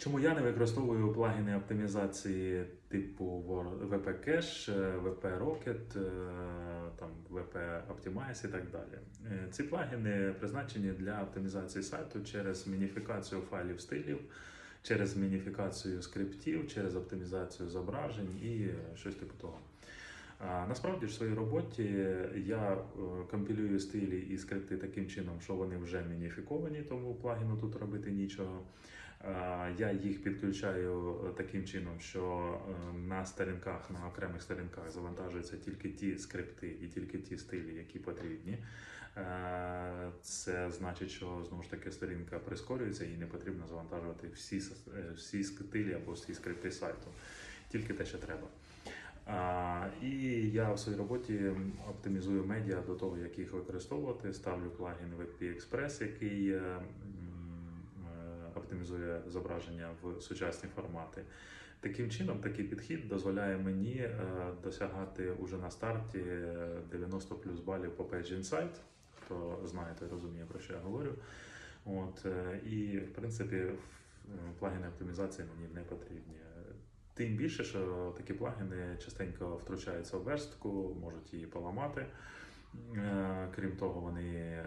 Чому я не використовую плагіни оптимізації типу WP Cache, е, WP Rocket, е, там WP Optimize і так далі. Е, Ці плагіни призначені для оптимізації сайту через мініфікацію файлів стилів, через мініфікацію скриптів, через оптимізацію зображень і щось типу того. Насправді в своїй роботі я компілюю стилі і скрипти таким чином, що вони вже мініфіковані, тому плагіну тут робити нічого. Е, Я їх підключаю е, таким чином, що е, на сторінках, на окремих сторінках завантажуються тільки ті скрипти і тільки ті стилі, які потрібні. Це значить, що знову ж таки сторінка прискорюється і не потрібно завантажувати всі, всі стилі або всі скрипти сайту, тільки те, що треба. А, і я в своїй роботі оптимізую медіа до того, як їх використовувати. Ставлю плагін WebP Express, який оптимізує зображення в сучасні формати. Таким чином, такий підхід дозволяє мені е, досягати уже на старті е, 90 плюс балів по Page Insight. Хто знає, той розуміє, про що я говорю. От, е, і в принципі, е, плагіни оптимізації мені не потрібні. Тим більше, що такі плагіни частенько втручаються в верстку, можуть її поламати. Е, Крім того, вони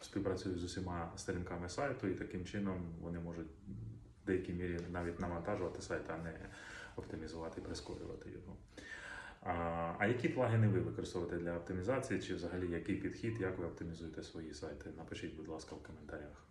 співпрацюють з усіма сторінками сайту, і таким чином вони можуть в деякій мірі навіть навантажувати сайт, а не оптимізувати і прискорювати його. А, які плагіни ви використовуєте для оптимізації, чи взагалі який підхід, як ви оптимізуєте свої сайти? Напишіть, будь ласка, в коментарях.